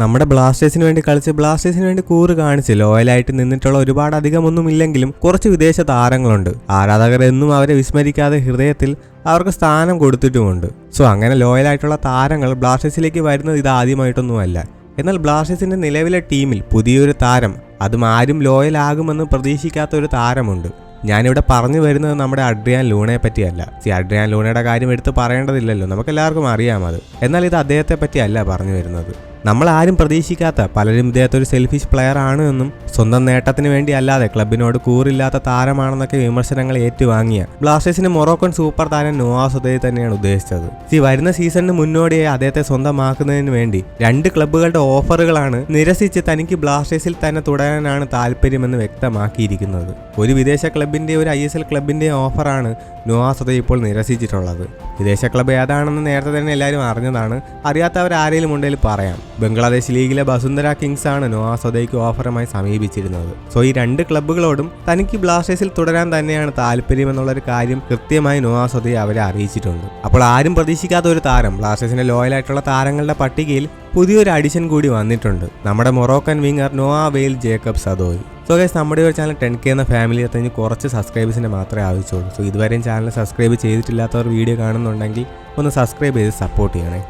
നമ്മുടെ ബ്ലാസ്റ്റേഴ്സിന് വേണ്ടി കളിച്ച് ബ്ലാസ്റ്റേഴ്സിന് വേണ്ടി കൂറ് കാണിച്ച് ലോയലായിട്ട് നിന്നിട്ടുള്ള ഒരുപാട് അധികമൊന്നും ഇല്ലെങ്കിലും കുറച്ച് വിദേശ താരങ്ങളുണ്ട്. ആരാധകർ എന്നും അവരെ വിസ്മരിക്കാതെ ഹൃദയത്തിൽ അവർക്ക് സ്ഥാനം കൊടുത്തിട്ടുമുണ്ട്. സോ അങ്ങനെ ലോയലായിട്ടുള്ള താരങ്ങൾ ബ്ലാസ്റ്റേഴ്സിലേക്ക് വരുന്നത് ഇത് ആദ്യമായിട്ടൊന്നുമല്ല. എന്നാൽ ബ്ലാസ്റ്റേഴ്സിന്റെ നിലവിലെ ടീമിൽ പുതിയൊരു താരം അതും ആരും ലോയലാകുമെന്ന് പ്രതീക്ഷിക്കാത്ത ഒരു താരമുണ്ട്. ഞാനിവിടെ പറഞ്ഞു വരുന്നത് നമ്മുടെ അഡ്രിയാൻ ലൂണയെ പറ്റിയല്ല. സി അഡ്രിയാൻ ലൂണയുടെ കാര്യം എടുത്ത് പറയേണ്ടതില്ലല്ലോ. നമുക്ക് എല്ലാവർക്കും അറിയാം അത്. എന്നാൽ ഇത് അദ്ദേഹത്തെ പറ്റിയല്ല പറഞ്ഞു വരുന്നത്. നമ്മൾ ആരും പ്രതീക്ഷിക്കാത്ത പലരും ഇദ്ദേഹത്തെ ഒരു സെൽഫിഷ് പ്ലെയർ ആണ് എന്നും സ്വന്തം നേട്ടത്തിന് വേണ്ടി അല്ലാതെ ക്ലബിനോട് കൂറില്ലാത്ത താരമാണെന്നൊക്കെ വിമർശനങ്ങൾ ഏറ്റുവാങ്ങിയ ബ്ലാസ്റ്റേഴ്സിന് മൊറോക്കൻ സൂപ്പർ താരം നോവാസ് ഉദയ് തന്നെയാണ് ഉദ്ദേശിച്ചത്. ഈ വരുന്ന സീസണിന് മുന്നോടിയായി അദ്ദേഹത്തെ സ്വന്തമാക്കുന്നതിന് വേണ്ടി രണ്ട് ക്ലബ്ബുകളുടെ ഓഫറുകളാണ് നിരസിച്ച് തനിക്ക് ബ്ലാസ്റ്റേഴ്സിൽ തന്നെ തുടരാനാണ് താല്പര്യമെന്ന് വ്യക്തമാക്കിയിരിക്കുന്നത്. ഒരു വിദേശ ക്ലബിന്റെ ഒരു ഐ എസ് എൽ ക്ലബിന്റെ ഓഫറാണ് നോവാസ് ഉദയ് ഇപ്പോൾ നിരസിച്ചിട്ടുള്ളത്. വിദേശ ക്ലബ്ബ് ഏതാണെന്ന് നേരത്തെ തന്നെ എല്ലാവരും അറിഞ്ഞതാണ്. അറിയാത്തവർ ആരെങ്കിലും ഉണ്ടെങ്കിൽ പറയാം. ബംഗ്ലാദേശ് ലീഗിലെ ബസുന്ധര കിങ്സ് ആണ് നോവാസ് ഉദയ്ക്ക് ഓഫറുമായി സമീപിച്ചിരുന്നത് സോ ഈ രണ്ട് ക്ലബ്ബുകളോടും തനിക്ക് ബ്ലാസ്റ്റേഴ്സിൽ തുടരാൻ തന്നെയാണ് താല്പര്യം എന്നുള്ളൊരു കാര്യം കൃത്യമായി നോവാ ഉദയ് അവരെ അറിയിച്ചിട്ടുണ്ട്. അപ്പോൾ ആരും പ്രതീക്ഷിക്കാത്ത ഒരു താരം ബ്ലാസ്റ്റേഴ്സിന്റെ ലോയലായിട്ടുള്ള താരങ്ങളുടെ പട്ടികയിൽ പുതിയൊരു അഡിഷൻ കൂടി വന്നിട്ടുണ്ട്. നമ്മുടെ മൊറോക്കൻ വിങ്ങർ നോവാ വെയിൽ ജേക്കബ് സദോയ്. സോ ഗൈസ് നമ്മുടെ ഒരു ചാനൽ ടെൻ കെ എന്ന ഫാമിലി എത്തഞ്ഞ് കുറച്ച് സബ്സ്ക്രൈബേഴ്സിനെ മാത്രമേ ആവശ്യമുള്ളൂ. സോ ഇതുവരെയും ചാനൽ സബ്സ്ക്രൈബ് ചെയ്തിട്ടില്ലാത്തവർ വീഡിയോ കാണുന്നുണ്ടെങ്കിൽ ഒന്ന് സബ്സ്ക്രൈബ് ചെയ്ത് സപ്പോർട്ട് ചെയ്യണേ.